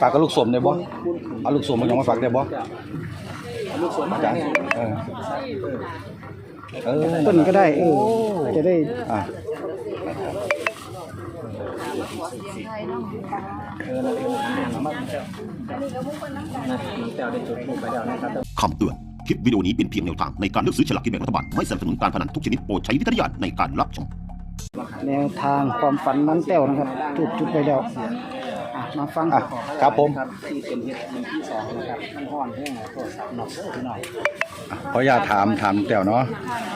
ฝากกับลูกสมได้บ่เอาลูกสมมันยังมาฝากได้บ่ลูกสวนมาอาจาจากรย์เนี่ยเออเออต้นก็ได้เออจะได้อะเออเราเองมามาเจ้านะเจ้าได้จุดถูกไปแล้วนะครับคำเตือน คลิปวิดีโอนี้เป็นเพียงแนวทางในการเลือกซื้อฉลากกินแบ่งรัฐบาล ไม่สนับสนุนการพนันทุกชนิดโปรดใช้วิจารณญาณในการรับชม แนวทางความฝันน้ำแต้วนะครับจุดจุดไปแล้วอะมาฟังอะครับผมครับที่เป็นเฮ็ดหนึ่งที่สองนะครับมันห้อนแห้งโทรศัพท์หนอกเด้อพี่หน่อยขออนุญาตถามถามแต้วเนาะ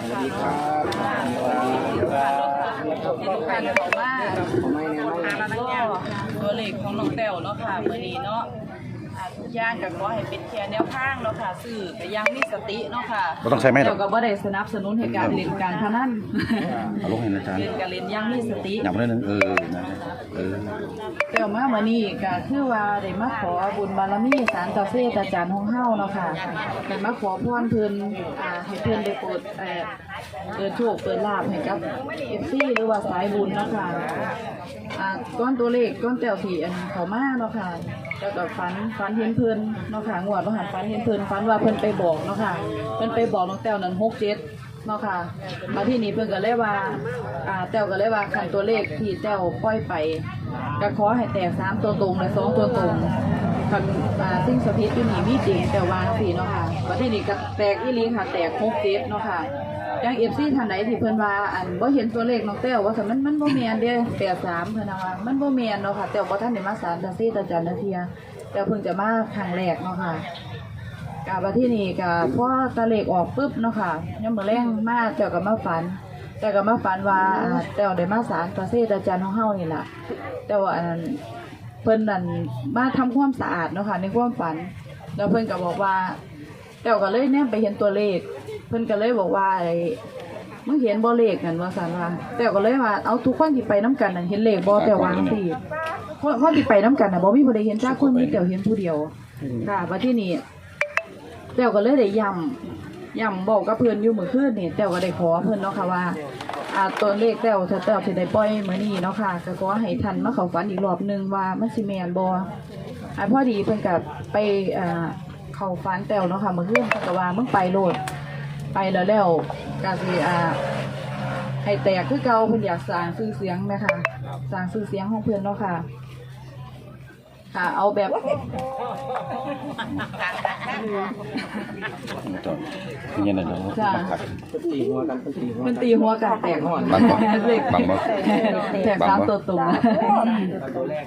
สวัสดีครับสวัสดีครับผ่านเขามาผมไม่แน่ไม่ก็ตัวเลขของน้องแต้วเนาะค่ะมื้อนี้เนาะอ่า ทุกอย่างก็ขอให้เป็นแค่แนวทางเนาะค่ะซื้อก็ยังมีสติเนาะค่ะบ่ต้องใช้ไม้หรแล้อกวก็บ่ได้สนับสนุนให้การเล่นการพนันเอาลงให้นะอาจารย์เล่นการเล่นอยังมีสติหนักมาหน่อยนึงเออนะเออแต่มามื้อนี้ก็คือว่าได้มาขอบุญบารมีศาลตาเฟตอาจารย์ของเฮาเนาะค่ะได้มาขอพรเพิ่นอ่าให้เพิ่นได้โปรดเอ่อเปิดโชคเปิดลาภให้กับ FC หรือว่าสายบุญเนาะค่ะอ่าก้อนตัวเลขก้อนแต้วที่อันเขามาเนาะค่ะ แล้วก็ฝันฝันเห็นเพิ่นเนาะค่ะงวดว่าหันฝันเห็นเพิ่นฝันว่าเพิ่นไปบอกเนาะค่ะเพิ่นไปบอกน้องแต้วนั้นหกเจ็ดเนาะค่ะมาที่นี่เพิ่นก็เลยว่าอ่าแต้วก็เลยว่าคันตัวเลขที่แต้วปล่อยไปก็ขอให้แตกสามตัวตรงและสองตัวตรงคันอ่าสิ่งสถิตอยู่นี่มีจริงแต่ว่าสี่เนาะค่ะมาที่นี่ก็แตกอีหลีค่ะแตกหกเจ็ดเนาะค่ะ อย่างเอฟซีท่านไหนที่เพิ่นว่าอันบ่เห็นตัวเลขน้องแต้วว่าซั่นมันมันบ่แม่นเด้83เพิ่นน่ะว่ามันบ่แม่นเนาะค่ะแต้วบ่ทันได้มาสารตาซีตาจันนาเทียแต่เพิ่งจะมาครั้งแรกเนาะค่ะกะว่าที่นี่ก็พอตะเลขออกปุ๊บเนาะค่ะยามมื้อแลงมาแต้วก็มาฝัน แต่ก็มาฝันว่าอ่าแต้วได้มาสารตาซีตาจันของเฮานี่ล่ะ แต่ว่าอันเพิ่นนั่นมาทำความสะอาดเนาะค่ะในความฝัน แล้วเพิ่นก็บอกว่าแต่ก็เลยแนมไปเห็นตัวเลข เพิ่นก็เลยบอกว่าไอ้มึงเห็นบ่เลขกันว่าซั่นว่าแต่ก็เลยว่าเอาทุกคนที่ไปน้กันน่ะเห็นเลขบ่แต่วางซี่คนคนที่ไปน้กันน่ะบ่มีผู้ใดเห็นจ้าคนมีแต่เห็นผู้เดียวค่ะว่าที่นี่แต่ก็เลยได้ย้ำย้ำบอกกับเพิ่นอยู่เมื่อคืนนี่แต่ก็ได้ขอเพิ่อนเนาะค่ะว่าอ่าตัวเลขแต่วถ้าแต่วสิได้ปล่อยมือนี้เนาะค่ะก็ขอให้ท่านมาเขาฝันอีกรอบหนึงว่ามันสิแมนบ่อ่าพอดีเพิ่นก็ไปอ่าเขาฟันแต้วเนาะค่ะเมื่อคืนเขาก็ว่ามึงไปโลด ไปแล้วแล้วก็สิอ่าให้แตกคือเก่าเพิ่นอยากสร้างชื่อเสียงไหมคะสร้างชื่อเสียงของเพิ่นเนาะค่ะ ค่ะ เอาแบบต่อนี่นั่นเนาะจ้ะขัดตีหัวกันตีหัวมันตีหัวกันแตกบังบ่บังบ่แตกสามตัวตรงตัวแรก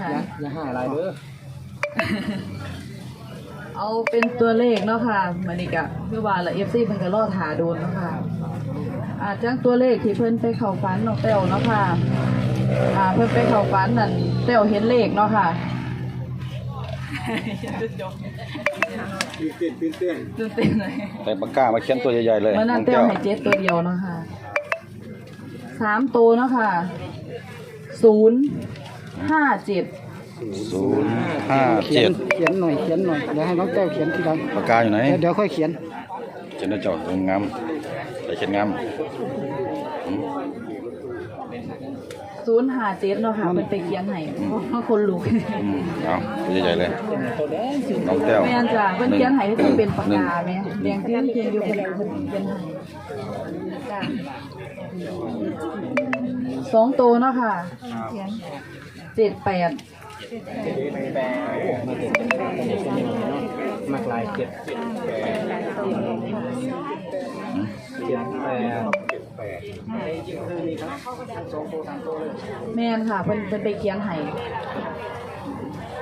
ค่ะอย่าห้าอะไรเด้อ เอาเป็นตัวเลขเนาะค่ะมันนี่กะคือว่าละเอฟซีเพิ่นก็รอดหาโดนเนาะค่ะอาจังตัวเลขที่เพิ่นไปเข้าฝันน้องแต้วเนาะค่ะอ่าเพิ่นไปเข้าฝันนั่นแต้วเห็นเลขเนาะค่ะตื่นเต้นตื่นเต้นตื่นเต้นเลยแต่ปากกามาเขียนตัวใหญ่ๆเลยเมื่อนั้นน้องแต้วแก้วให้เจ็ดตัวเดียวเนาะค่ะสามตัวเนาะค่ะศูนย์ห้าเจ็ด ศูนย์ห้าเขียเจ็นดเขียนหน่อยเขียนหน่อยเดี๋ยวให้น้องแต้วเขียนทีหลังปากกาอยู่ไหน เดี๋ยวเดี๋ยวค่อยเขียนเขียนได้เจ้าเอองามแต่เขียนงามศูนย์ห้าเจ็ดเนาะค่ะเป็นไปเขียนให้เพราะคนลุกอืมเอาตัวใหญ่ๆเลยตัวแดงสุดน้องแต้วแม่นจ้ะเพิ่นเขียนให้ที่เป็นปากหนึ่งกาแม่แดงเขียนเขียนอยู่เป็นเพิ่นเขียนให้จ้ะสองตัวเนาะค่ะเขียนเจ็ดแปด มากลายเจ็ดเจ็ดแปดเจ็ดแปดแม่นค่ะเพิ่นเพิ่นไปเขียนให้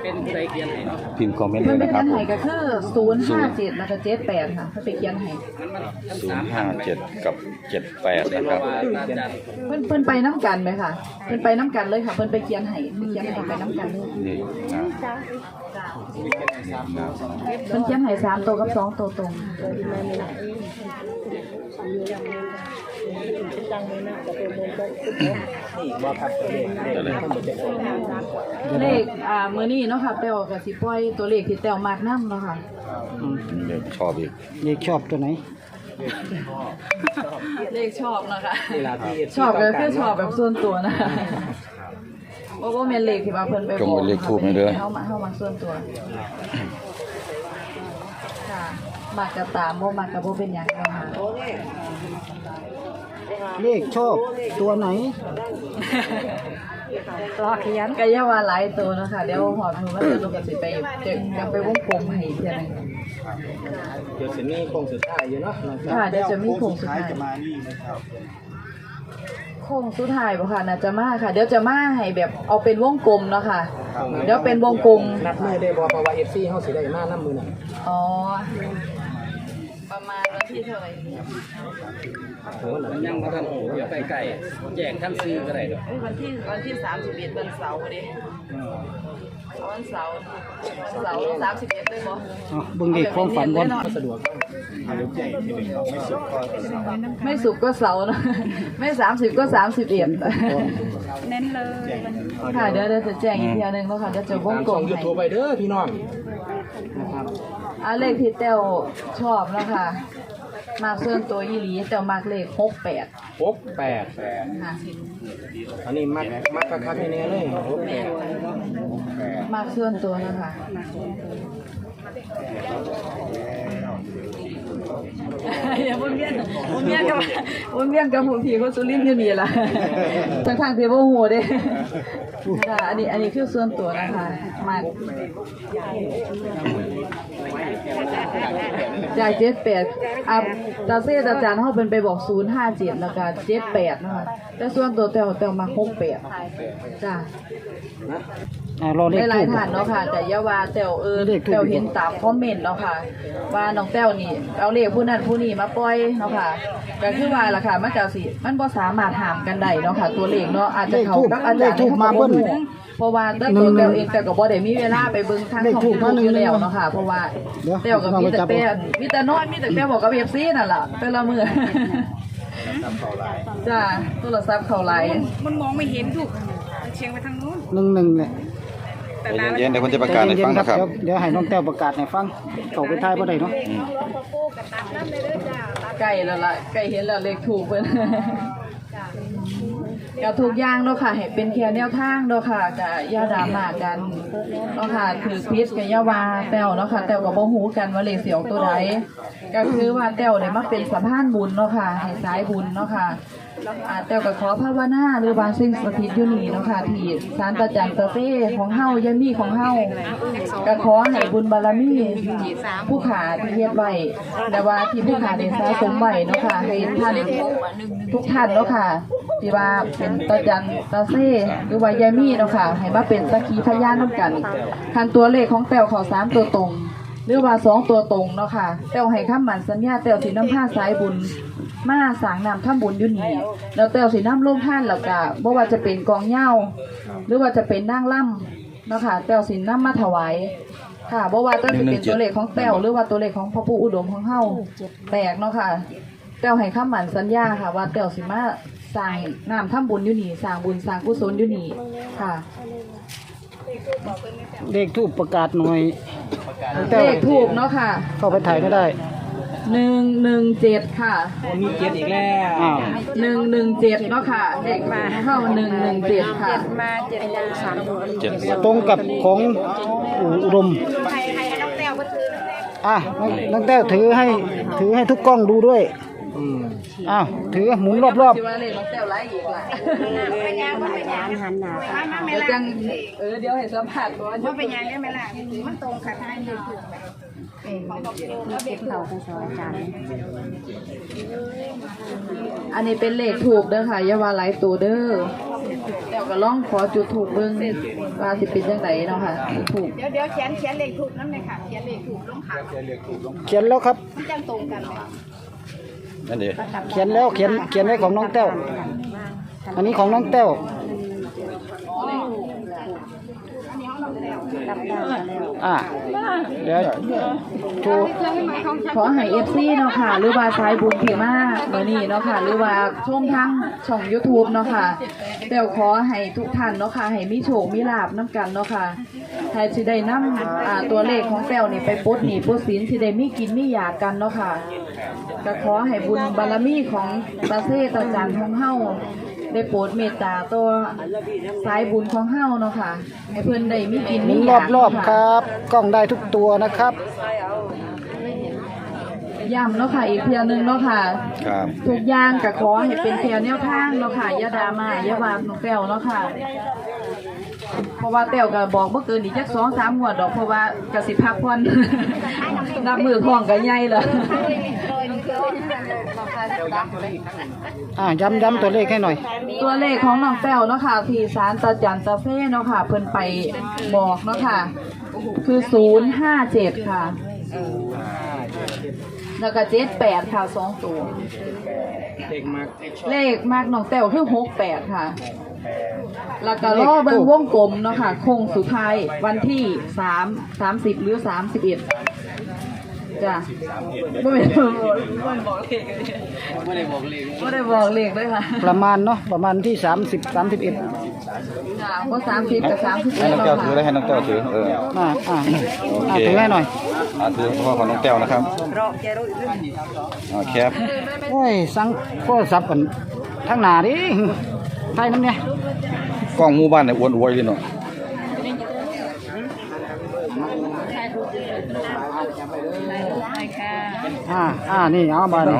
เป็นผู้ใดเขียนให้เนาะพิมพ์คอมเมนต์เพิ่เลนยไปนะคเขีรัยบนให้ก็คือศูนย์ห้าเจ็ดแล้วก็เจ็ดแปดค่ะเพิ่นไปเขียนให้ศูนย์ห้าเจ็ดกับเจ็ดแปดนะครับเพิ่นเพิ่นไปน้ำกันไหมค่ะ เพิ่นไปน้ำกันเลยค่ะ เพิ่นไปเขียนให้เพิ่นเขียนให้ไปน้ำกันเลยนี่นะเพิ่นเขียนให้สามตัวกับสองตัวตรงนี่ว่าครับตัวเลขเลขท่านผู้ชมเลขอ่ามื้อนี้เนาะค่ะแต้วก็สิปล่อยตัวเลขที่แต้วมากนำเนาะค่ะอืมเดี๋ยวชอบอีกเลขชอบตัวไหนเลขชอบนะคะเวลาที่ชอบก็คือชอบแบบส่วนตัวนะคะ เพราะว่าเป็นเลขที่ว่าเพิ่นไปจงเป็นเลขทูปนี่เด้อเข้ามาเข้ามาส่วนตัวค่ะมากกระตามบ่มากกระบ่เป็นหยังนะคะเลขชอบตัวไหน รอเขียนก็อย่าว่าหลายตัวนะคะเดี๋ยวหอดมือมาเดี๋ยวลูกก็สิไปเจอกันไปวงกลมให้อีกเทื่อหนึง เดี๋ยวสิมีโค้งสุดท้ายอยู่เนาะน้องแต้วค่ะเดี๋ยวจะมีโค้งสุดท้าย โค้งสุดท้ายบ่ค่ะน่าจะมาค่ะ เดี๋ยวจะมาให้แบบเอาเป็นวงกลมเนาะค่ะ เดี๋ยวเป็นวงกลม นัดมือได้บ่เพราะว่า FC เฮาสิได้มานํมือน่ะอ๋อ ประมาณวันที่เท่าไหร่โหน่ะยังบ่ทันโอ้อย่าไปใกล้แจ้งท่านซื้อก็ได้ดอกเอ้ยวันที่วันที่สามสิบเอ็ดวันเสาร์ดิเอา วันเสาร์วันเสาร์สามสิบเอ็ดได้บ่อะเบิ่งเลขความฝันก่อนสะดวกมากไม่สุกร์ก็เสาร์นะไม่สามสิบก็สามสิบเอ็ดเน้นเลยค่ะเดี๋ยวเดี๋ยวจะแจ้งอีกทีหนึงแล้วค่ะเดี๋ยวจะวงตามกลช่อมงให้ YouTube ไปเด้อพี่น้องนะครับอะเลขที่แต้วชอบแล้วค่ะ มากเสื่อมตัวอีหลีแต้วมากเลขหกแปด68ค่ะอันนี้มักมักคักๆแน่ๆเลย68มากเสื่อมตัวนะคะ อย่าวนเวียนวนเวียนกับวนเวียนกับผู้พี่คนสุรินทร์อยู่นี่ล่ะทางทางๆที่บ่ฮู้เด้ค่ะอันนี้อันนี้คือส่วนตัวนะคะมากจากเจ็ดแปดอะตาเซ่ตาจานเฮาเป็นไปบอกศูนย์ห้าเจ็ดแล้วก็เจ็ดแปดนะคะแต่ส่วนตัวแต้วแต้วมาหกแปดจ้ะ อ่ารอเลขหลาทูยบ ๆท่านเนาะค่ะ แต่อยาว่าแต้วเออเลขทูป แต้วเห็นตามคอมเมนต์เนาะค่ะ ว่าน้องแต้วนี่เอาเลขผู้นั้นผู้นี้มาปล่อยเนาะค่ะก็คือว่าล่ะค่ะมันก็สิมันบ่สามารถห้ามกันได้เนาะค่ะ ตัวเลขเนาะอาจจะเข้ากับอาจารย์เลขทูปมาเบิ้ลเพราะว่าแต่ตัวแต้วเองแต่ก็บ่ได้มีเวลาไปเบิ่งทางเลขของทูปมา YouTube อยู่แล้วหนึ่งเนาะค่ะเพราะว่าเดี๋ยว แต้วกับมีแต่เอาไปจับแต่มีแต่น้อยมีแต่แต่บอกกับ FC นั่นล่ะแต่ละมื้อจ้าโทรศัพท์เข้าไลน์มันมองไม่เห็นถูกมันเชียงไปทางนู้นหนึ่งหนึ่งเนี่ย แต่นานเย็นๆเดี๋ยวคนจะประกาศให้ฟังนะครับ เดี๋ยวเดี๋ยวให้น้องแต้วประกาศให้ฟังเขาไปทายบ่ได้เนาะใกล้แล้วล่ะใกล้เห็นแล้วเลขถูกเพิ่นก็ทุกอย่างเนาะค่ะให้เป็นแค่แนวทางเนาะค่ะก็อย่าดราม่ากันเนาะค่ะถือพิษกับอย่าว่าแต้วเนาะค่ะแต้วก็บ่ฮู้กันว่าเลขเสียงตัวใดก็คือว่าแต้วได้มาเป็นสะพานบุญเนาะค่ะให้สายบุญเนาะค่ะ อ่าแต้วก็ขอภาวนาหรือบางสิ่งสถิตอยู่นี่เนาะค่ะที่ศาลตาจันตะเต้ของเฮายายมีของเฮาก็ขอให้บุญบารมีผู้ขาที่เฮ็ดไว้แต่ว่าที่ผู้ขาได้สะสมไว้เนาะค่ะให้ท่านทุกท่านเนาะค่ะที่ว่าเป็นตาจันตาเซ่หรือว่ายายมี่เนาะค่ะให้มาเป็นสักขีพยานน้ำกันคันตัวเลขของแต้วขอสามตัวตรง หรือว่าสองตัวตรงเนาะค่ะแต้วให้ข้ามหมันสัญญาแต้วสีน้ำผ้าสายบุญ มาสางนำท่าบุญอยุ่นี่แล้วแต้วสีน้ำร่วมท่านแล้วก็บ่ว่าจะเป็นกองเหย้าหรือว่าจะเป็นนางล่ำเนาะค่ะแต้วสีน้ำมาถวายค่ะบ่ว่าจะเป็นตัวเลขของแต้วหรือว่าตัวเลขของพ่อปู่อุดมของเฮาแตกเนาะค่ะแต้วให้คำหมันสัญญาค่ะ ว่าแต้วสิมาสร้างน้ำทำบุญอยู่นี่สร้างบุญสร้างกุศลอยู่นี่ค่ะ เลขทูบประกาศหน่อยน้องแต้วเลขถูกเนาะค่ะเข้าไปถ่ายก็ได้หนึ่งหนึ่งเจ็ดค่ะวันนี้เจ็ดอีกแล้วอ้าวหนึ่งหนึ่งเจ็ดเนาะค่ะเลขเข้าหนึ่งหนึ่งเจ็ดค่ะมาเจ็ดโมงสามโมงเจ็ดตรงกับของอุดมใครใครให้น้องแต้วก็ถืออะน้องน้องแต้วถือให้ถือให้ทุกกล้องดูด้วย อืมอ้าวถือหมุนรอบสิว่าเลขของแต้วไรอีกล่ะเป็นยังว่าเป็นยังหันหน้ามามาไม่เดี๋ยวละจังเออเดี๋ยวให้สัมผัสก่อนว่าเป็นยังได้ไหมล่ะมันตรงกันให้เลยถูกไหมอันนี้เป็นเลขถูกเด้อค่ะอย่าว่าหลายตัวเด้อแต้วก็ลองขอจุดถูกเบิ่งว่าสิเป็นจังไดเนาะค่ะถูกเดี๋ยวเดี๋ยวเขียนเขียนเลขถูกนั่นเลยค่ะเขียนเลขถูกลงขาๆเขียนแล้วครับที่จังตรงกันเลย นั่นเอง เขียนแล้วเขียนเขียนไว้ของน้องแต้ว อันนี้ของน้องแต้ว อันนี้ห้องน้องแต้วอ่าเดี๋ยวชูขอให้เอฟซีเนาะค่ะ หรือว่าสายบุญที่มากเมื่อนี้เนาะค่ะ หรือว่าชมทั้งช่อง YouTube เนาะค่ะแต่ขอให้ทุกท่านเนาะค่ะ ให้มีโชคมีลาบน้ำกันเนาะค่ะให้สิได้นำอ่าตัวเลขของแต้วนี่ไปปลดหนี้ปลดสินสิได้มีกินมีอยากกันเนาะค่ะก็ขอให้บุญบารมีของตาเซตาจันของเฮา ได้โปรดเมตตาตัวสายบุญของเฮาเนาะค่ะ ให้เพิ่นได้มีกินหมีมุนอรยาอกบรอบๆครับ กล้องได้ทุกตัวนะครับ ย้ำเนาะค่ะ อีกเพียงหนึงเนาะค่ะ ครับ ทุกอย่างก็ขอให้เป็นแถวแนวทางเนาะค่ะอย่าดราม่าอย่าวางน้องแต้วเนาะค่ะ เพราะว่าแต้วก็บอกเมื่อเกินอีกจักสองสามงวดดอกเพราะว่ากสิพักผ่อน นับมือของก็ใหญ่เลยอ่าย้ำย้ำตัวเลขให้หน่อย ตัวเลขของน้องแต้วเนาะค่ะที่ศาลตาจันตาเฟ่เนาะค่ะ เพิ่นไปบอกเนาะค่ะ คือศูนย์ห้าเจ็ดค่ะ แล้วก็เจ็ดแปดค่ะสองตัวเด็กมากเลขมากน้องแต้วคือหกแปดค่ะ แล้วก็ล่อเบิ้งวงกลมเนาะค่ะโค้งสุดท้ายวันที่สามสามสิบหรือสามสิบเอ็ดจ้ะไม่ได้บอกไม่ได้บอกเลขเลยไม่ได้บอกเลขไม่ได้บอกเลขเลยค่ะประมาณเนาะประมาณที่30 31จ้ะก็สามสิบกับสามสิบให้เอ็ดน้องเนาะแต้วถือเลยค่ะให้น้องแต้วถือเอออ่าอ่าโออ่าเคถือให้หน่อยอ่าถือพ่อของน้องแต้วนะครับโอเคครับโอ้ยสั่งโทรศัพท์กันทางหน้าดิไทยน้ำเนี่ย กล้องหมู่บ้านเนี่ยอ้วนอวยเลยเนาะอ่าอ่านี่เอามานี่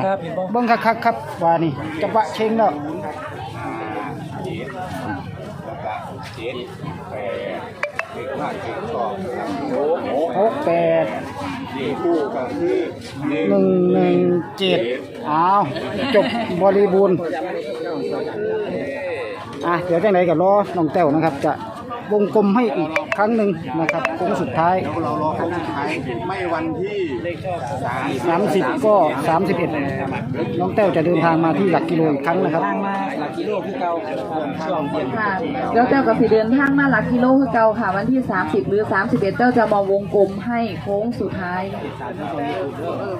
เบิ้งคักๆครับว่านี่จังหวะเชงแล้วหกแปดหนึ่งหนึ่งเจ็ดอ้าวจบบริบูรณ์ อะเดี๋ยวจังไหนกับรอน้องแต้วนะครับจะ วงกลมให้อีกครั้งหนึ่งนะครับโค้งสุดท้ายเรารอครั้งสุดท้ายไม่วันที่30 ก็ 31 น้องแต้วจะเดินทางมาที่หลักกิโลอีกครั้งนะครับ ทางมาหลักกิโลคือเก่าช่วงเย็นค่ะแล้วเจ้ากับสีเดินทางมาหลักกิโลคือเก่าค่ะ วันที่ 30 หรือ 31 เจ้าจะมาวงกลมให้โค้งสุดท้าย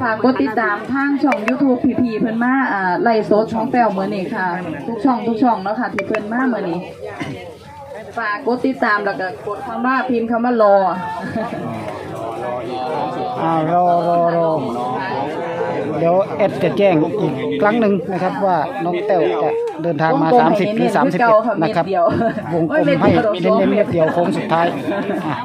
ฝากกดติดตามทางช่อง YouTube พีพีเพิ่นมาอ่าไล่โซดช่องแต้วเหมือนนี่ค่ะ ทุกช่องทุกช่องเนาะค่ะที่เพิ่นมาเหมือนนี่ ฝากกดติดตามแล้วก็กดคำว่าพิมพ์คำว่ารออ่ารอรอรอเดี๋ยวเอดจะแจ้งอีกครั้งหนึ่งนะครับ ว่าน้องแต้วจะเดินทางมาวงกลม30หรือให้เน้นๆคือเก่าค่ะ31นะครับเม็ดเดียววงกลมโอ้ยเม็ดให้เดียวเน้นๆเม็ดเดียวโค้งสุดท้ายอะ